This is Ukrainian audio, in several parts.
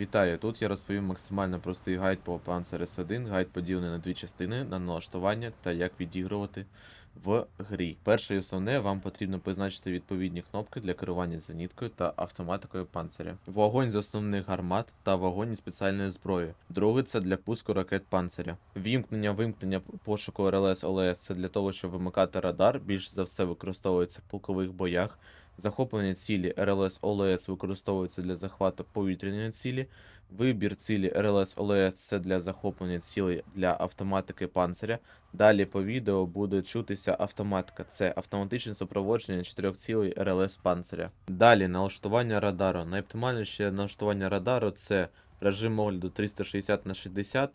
Вітаю! Тут я розповім максимально простий гайд по Panzer S1, гайд поділений на дві частини на налаштування та як відігрувати в грі. Перше і основне, вам потрібно позначити відповідні кнопки для керування зеніткою та автоматикою панциря. Вогонь з основних гармат та вогонь спеціальної зброї. Друге це для пуску ракет панциря. Вімкнення вимкнення пошуку РЛС ОЛС це для того, щоб вимикати радар. Більш за все використовується в полкових боях. Захоплення цілі РЛС ОЛС використовується для захвату повітряної цілі. Вибір цілі РЛС ОЛС це для захоплення цілей для автоматики панциря. Далі по відео буде чутися автоматика. Це автоматичне супроводження чотирьох цілей РЛС панциря. Далі налаштування радару. Найоптимальніше налаштування радару це режим огляду 360 на 60.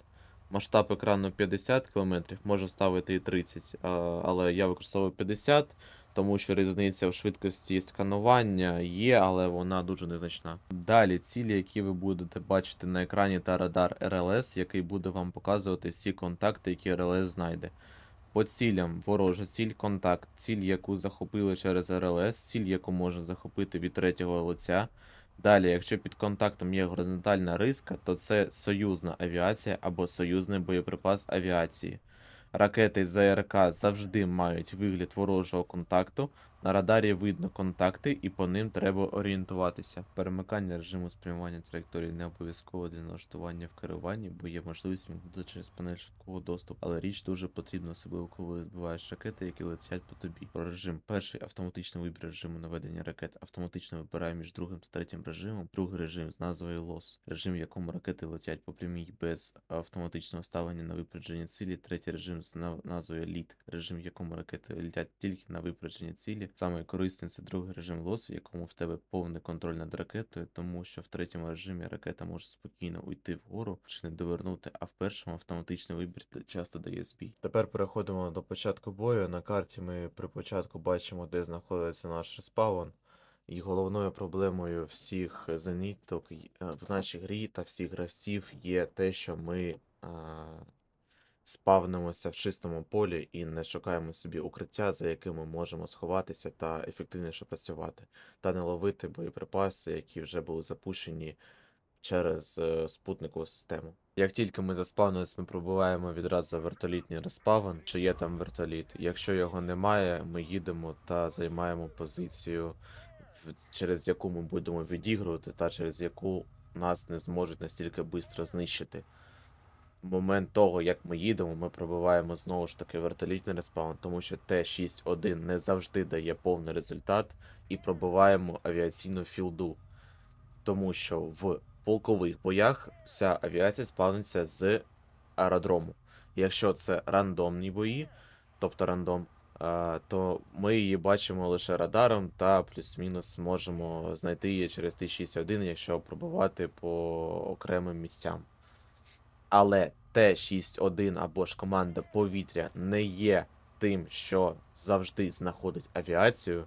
Масштаб екрану 50 км, можу ставити і 30, а, але я використовую 50, тому що різниця в швидкості сканування є, але вона дуже незначна. Далі цілі, які ви будете бачити на екрані та радар РЛС, який буде вам показувати всі контакти, які РЛС знайде. По цілям ворожа ціль, контакт, ціль, яку захопили через РЛС, ціль, яку можна захопити від третього лиця. Далі, якщо під контактом є горизонтальна риска, то це союзна авіація або союзний боєприпас авіації. Ракети ЗРК завжди мають вигляд ворожого контакту. На радарі видно контакти і по ним треба орієнтуватися. Перемикання режиму спрямування траєкторії не обов'язково для налаштування в керуванні, бо є можливість вимкнути через панель швидкого доступу. Але річ дуже потрібна, особливо коли збиваєш ракети, які летять по тобі. Про режим перший автоматичний вибір режиму наведення ракет автоматично вибирає між другим та третім режимом. Другий режим з назвою LOS, режим, в якому ракети летять по прямій без автоматичного ставлення на випередження цілі. Третій режим з назвою LEAD, режим, в якому ракети летять тільки на випередження цілі. Саме корисний це другий режим LOS, в якому в тебе повний контроль над ракетою, тому що в третьому режимі ракета може спокійно уйти вгору чи не довернути, а в першому автоматичний вибір часто дає збій. Тепер переходимо до початку бою. На карті ми при початку бачимо, де знаходиться наш респаун. І головною проблемою всіх зеніток е, в нашій грі та всіх гравців є те, що ми спавнимося в чистому полі і не шукаємо собі укриття, за якими можемо сховатися та ефективніше працювати, та не ловити боєприпаси, які вже були запущені через е, спутникову систему. Як тільки ми заспавнились, ми пробуваємо відразу вертолітній респавн, чи є там вертоліт. Якщо його немає, ми їдемо та займаємо позицію, через яку ми будемо відігрувати, та через яку нас не зможуть настільки швидко знищити. Момент того, як ми їдемо, ми пробиваємо знову ж таки вертолітний респаун, тому що Т-6-1 не завжди дає повний результат, і пробиваємо авіаційну філду. Тому що в полкових боях вся авіація спавниться з аеродрому. Якщо це рандомні бої, тобто рандом, то ми її бачимо лише радаром та плюс-мінус можемо знайти її через Т-6-1, якщо пробувати по окремим місцям. Але Т-6-1 або ж команда повітря не є тим, що завжди знаходить авіацію,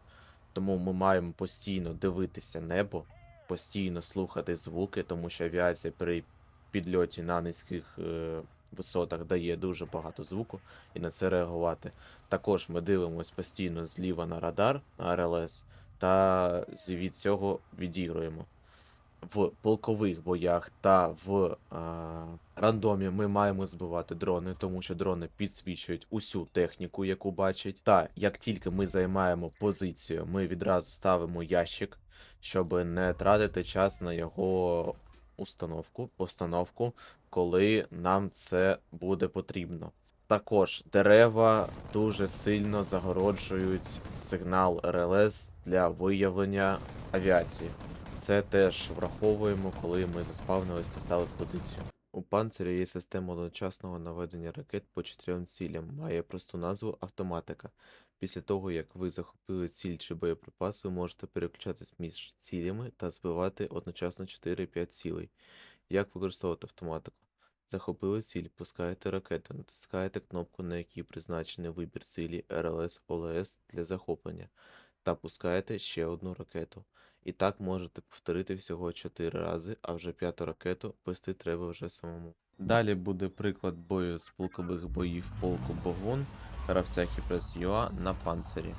тому ми маємо постійно дивитися небо, постійно слухати звуки, тому що авіація при підльоті на низьких е, висотах дає дуже багато звуку, і на це реагувати. Також ми дивимося постійно зліва на радар РЛС, та від цього відігруємо в полкових боях та в а, рандомі ми маємо збивати дрони, тому що дрони підсвічують усю техніку, яку бачать. Та як тільки ми займаємо позицію, ми відразу ставимо ящик, щоб не тратити час на його установку, постановку, коли нам це буде потрібно. Також дерева дуже сильно загороджують сигнал РЛС для виявлення авіації. Це теж враховуємо, коли ми заспавнились та стали в позицію. У панцирі є система одночасного наведення ракет по чотирьом цілям, має просту назву автоматика. Після того, як ви захопили ціль чи боєприпас, ви можете переключатись між цілями та збивати одночасно 4-5 цілей. Як використовувати автоматику? Захопили ціль, пускаєте ракету, натискаєте кнопку, на якій призначений вибір цілі РЛС ОЛС для захоплення, та пускаєте ще одну ракету. І так можете повторити всього 4 рази, а вже п'яту ракету вести треба вже самому. Далі буде приклад бою з полкових боїв полку Богун, гравця Хіпрес Юа на панцирі.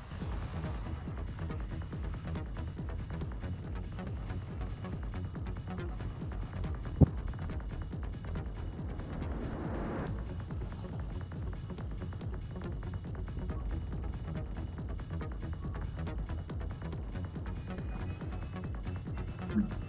Mm-hmm.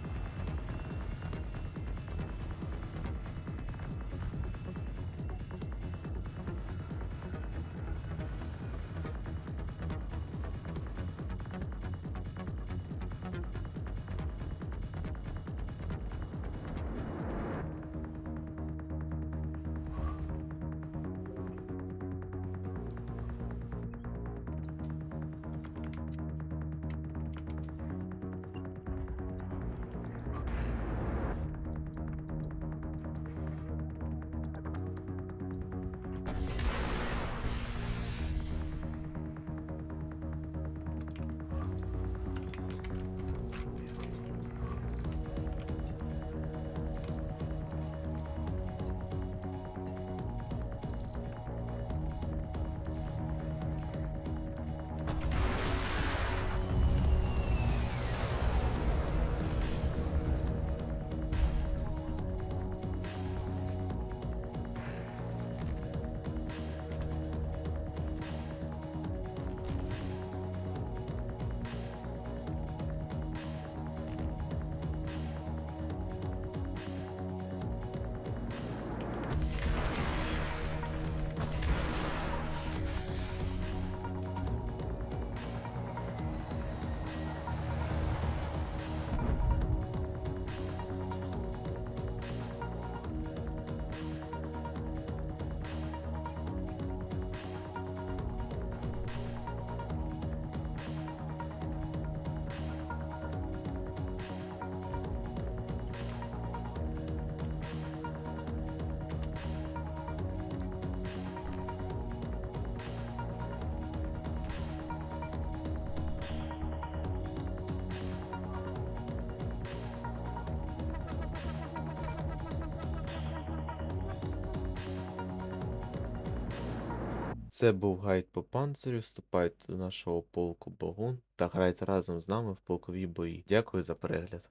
Це був гайд по панцирю. Вступайте до нашого полку Богун та грайте разом з нами в полкові бої. Дякую за перегляд.